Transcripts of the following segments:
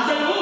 అసలు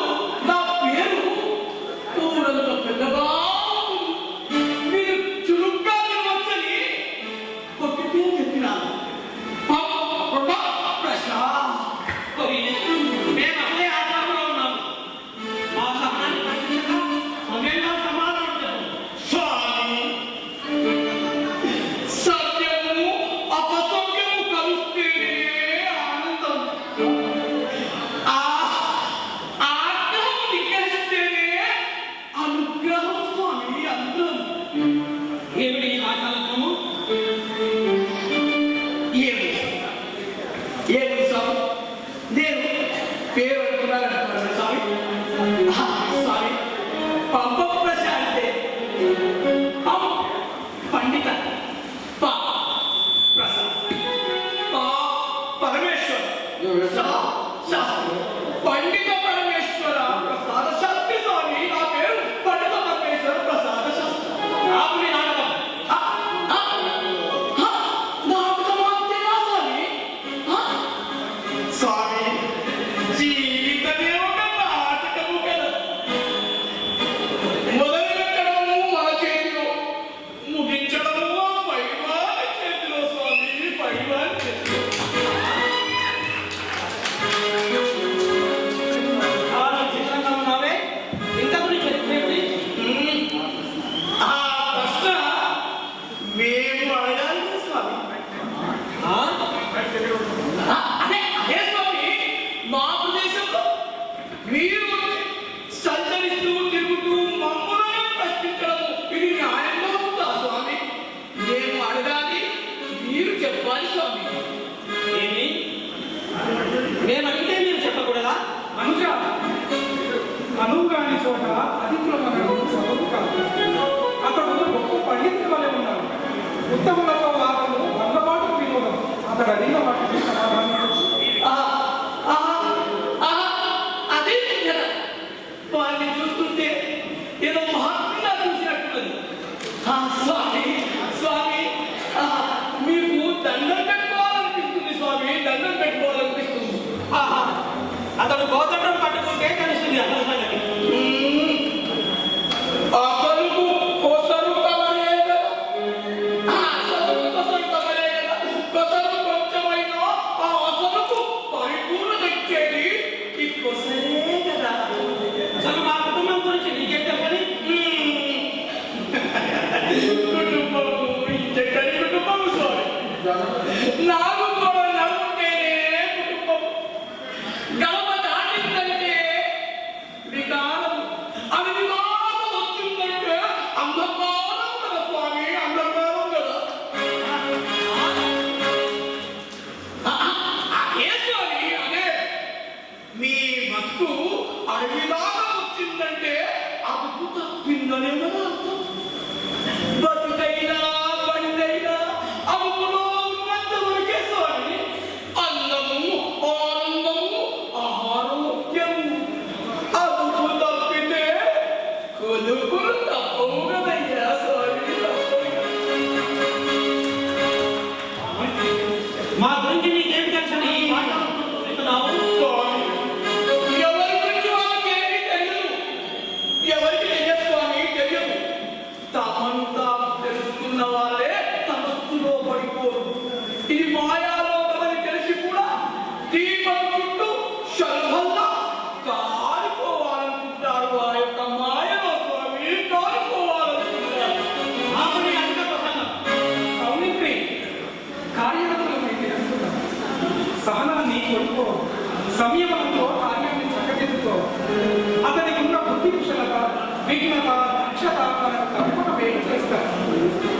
విఘ్నత దక్షత మనకు తప్పక వేలు చేస్తారు.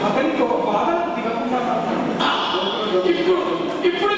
అతనితో బాధలకు దిగకుండా ఇప్పుడు ఇప్పుడు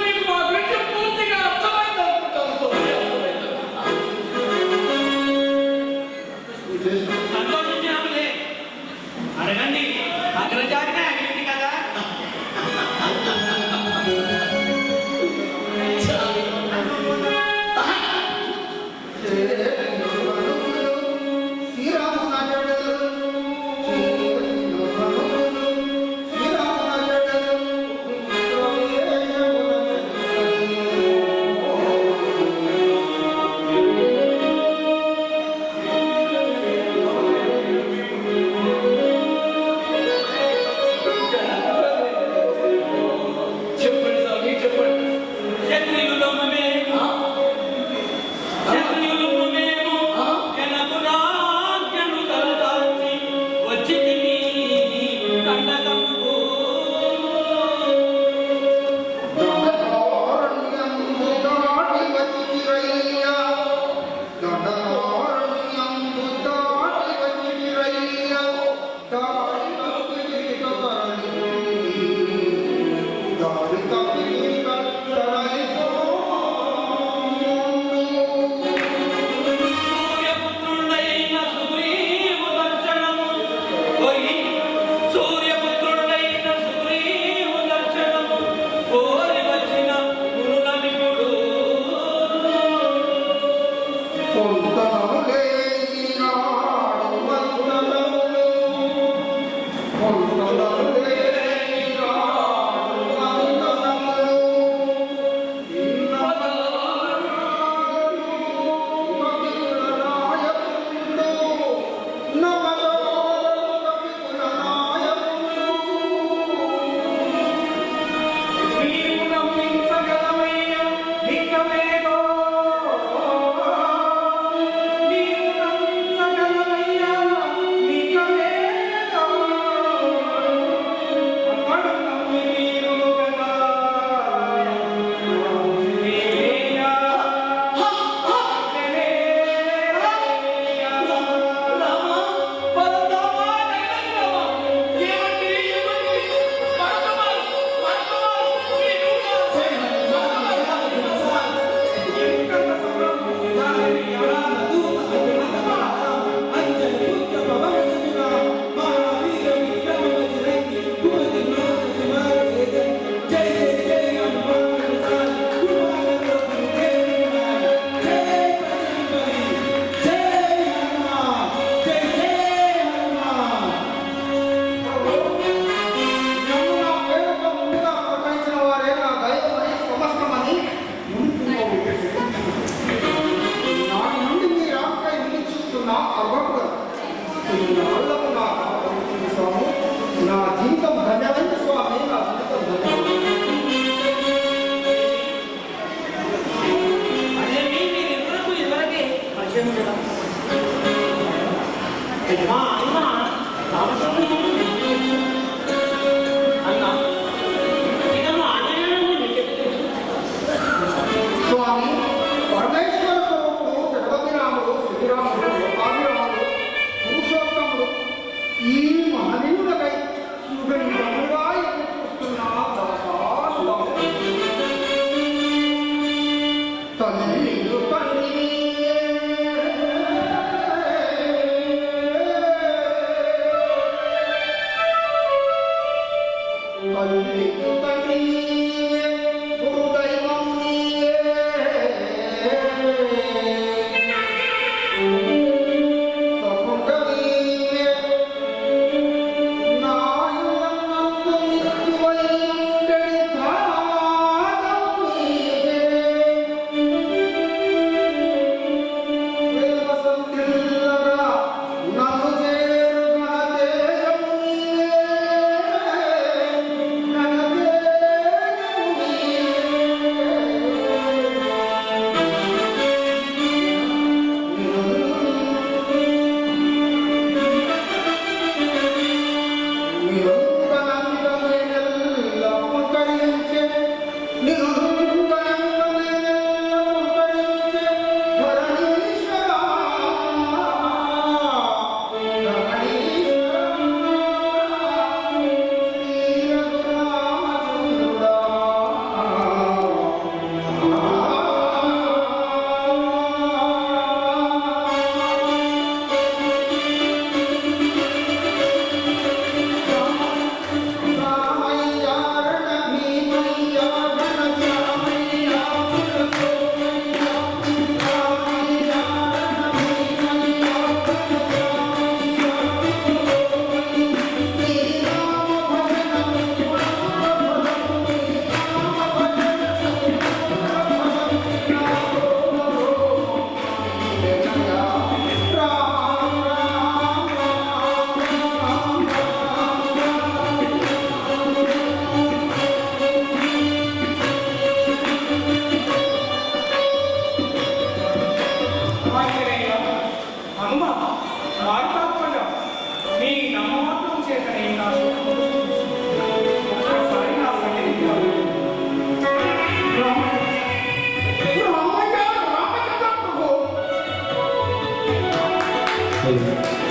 Mmm.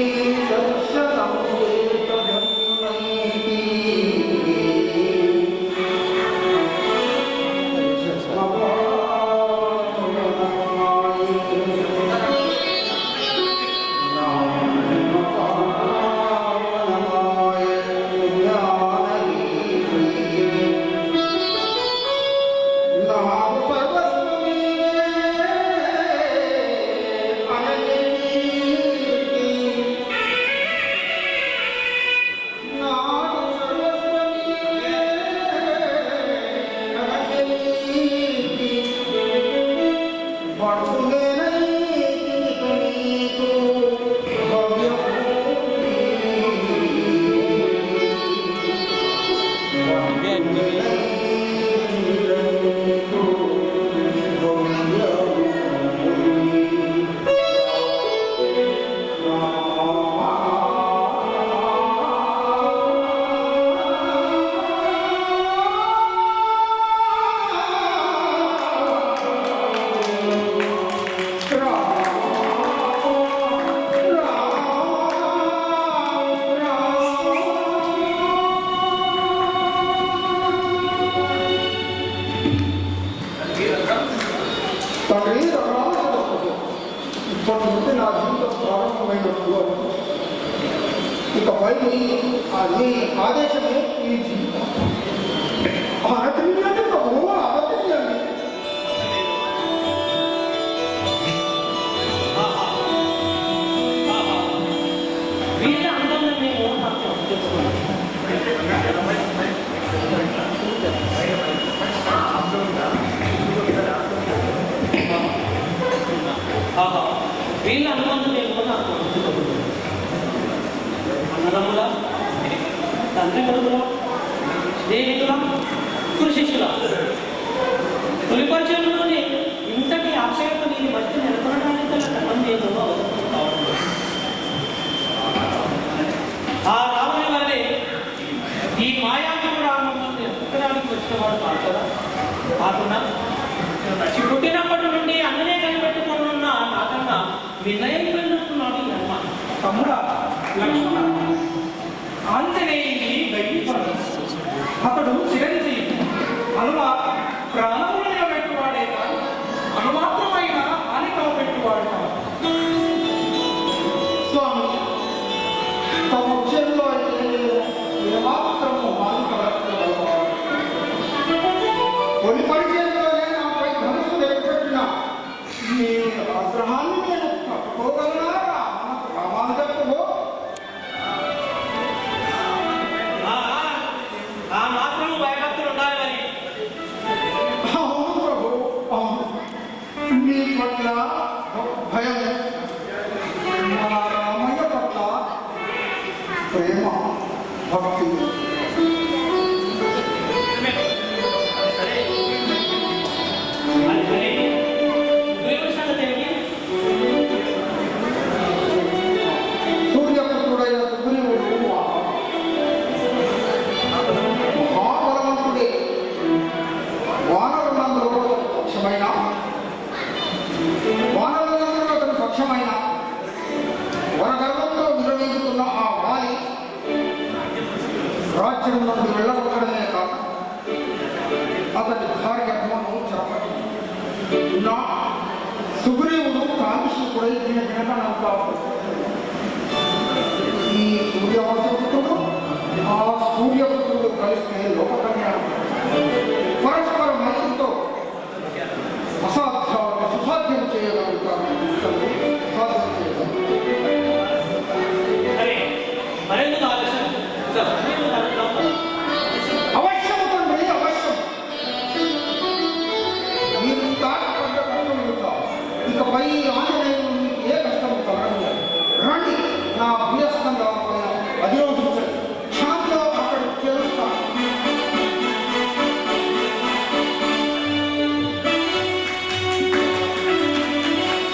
Amen. వీళ్ళ అనుబంధం లేకుండా అన్నదమ్ముల తండ్రి కొడుకుల స్నేహితుల గురు శిష్యుల తొలిపరిచయంలోనే ఇంతటి ఆశయత నేను మధ్య నెలకొనడానికి మంది ఏదో ఆ రావణి వారే ఈ మాయాన్ని కూడా మమ్మల్ని ఎక్కడానికి వచ్చిన వాడు కాకుండా కాకుండా పుట్టినప్పటి నుండి అన్నే వినయకుడున్నాడు అమ్మ తమ్ముడా లక్ష్మణ. అంతనే గయించాడు అతడు చిరంజీవి. అలవాటు